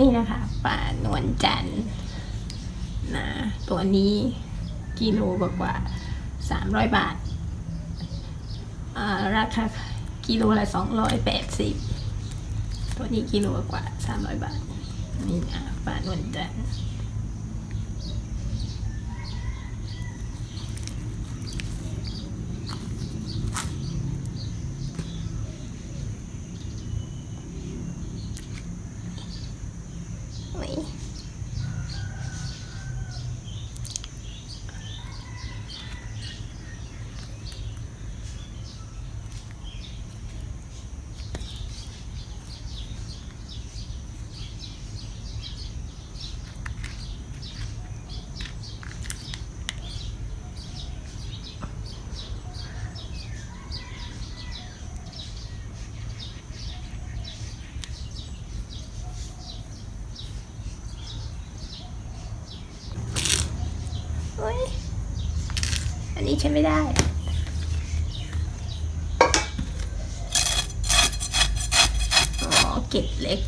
นี่นะคะปลานวลจันทร์นะตัวนี้กิโลกว่าสามร้อยบาท ราคากิโลละสองร้อยแปดสิบตัวนี้กิโลกว่าสามร้อยบาท นี่นะปลานวลจันทร์โอ้ย โอ้ย ฉันนี้ใช้ไม่ได้ อ๋อเก็บเล็ก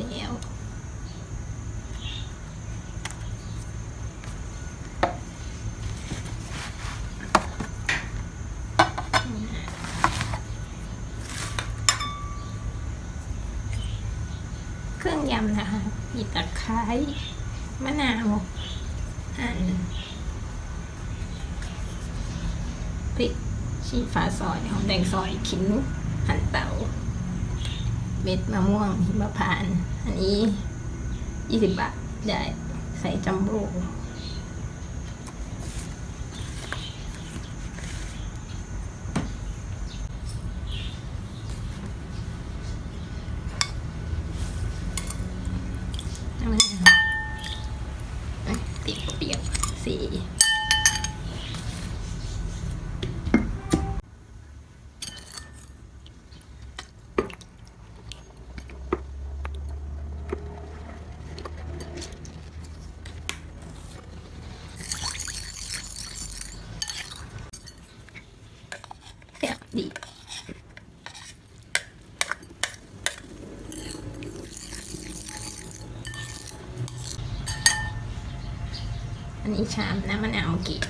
แล้วเครื่องยำนะคะมีตะไคร้มะนาวหั่นพริกชี้ฟ้าซอยหอมแดงซอยขิง เม็ดมะม่วงหิมพานต์อันนี้ยี่สิบบาท ได้ใส่จัมโบ้น้ำมันอะติดเปียกสี แซ่บ ดีอันนี้ชามน้ำมะนาวกี่